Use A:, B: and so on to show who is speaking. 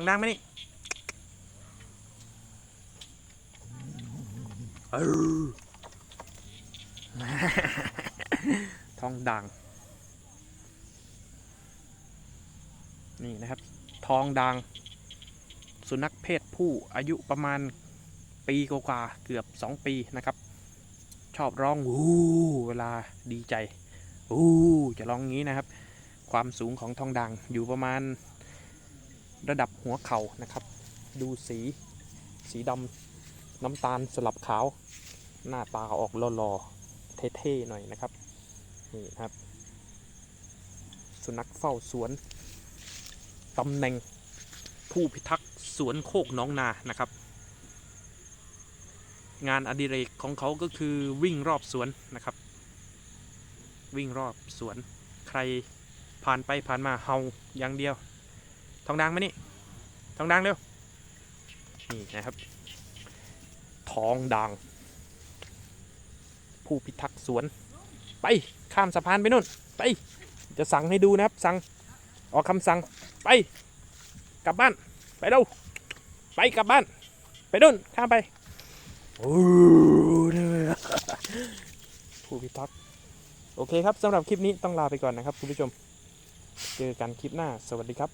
A: ทองดังไหมนี่ทองดัง นี่นะครับ ทองดัง สุนัขเพศผู้อายุประมาณปีกว่าเกือบ 2 ปีนะครับ ชอบร้องวู้เวลาดีใจวู้จะร้องงี้นะครับ ความสูงของทองดังอยู่ประมาณ ระดับหัวเข่านะครับ ดูสีสีดำน้ำตาลสลับขาว หน้าตาออกหล่อๆเท่ๆหน่อยนะครับนี่นะครับ สุนัขเฝ้าสวนตำแหน่งผู้พิทักษ์สวนโคกน้องนานะครับ งานอดิเรกของเขาก็คือวิ่งรอบสวนนะครับ วิ่งรอบสวนใครผ่านไปผ่านมาเฮาอย่างเดียว ทองดังมานี่ทองดังเร็วนี่นะครับ ทองดัง ผู้พิทักษ์สวน ไปข้ามสะพานไปนู่น ไป จะสั่งให้ดูนะครับ สั่งออกคำสั่งไป กลับบ้าน ไปเร็วไปกลับบ้าน ไปนู่นข้ามไปโอ้ผู้พิทักษ์โอเคครับสำหรับคลิปนี้ต้องลาไปก่อนนะครับคุณผู้ชม เจอกันคลิปหน้า สวัสดีครับ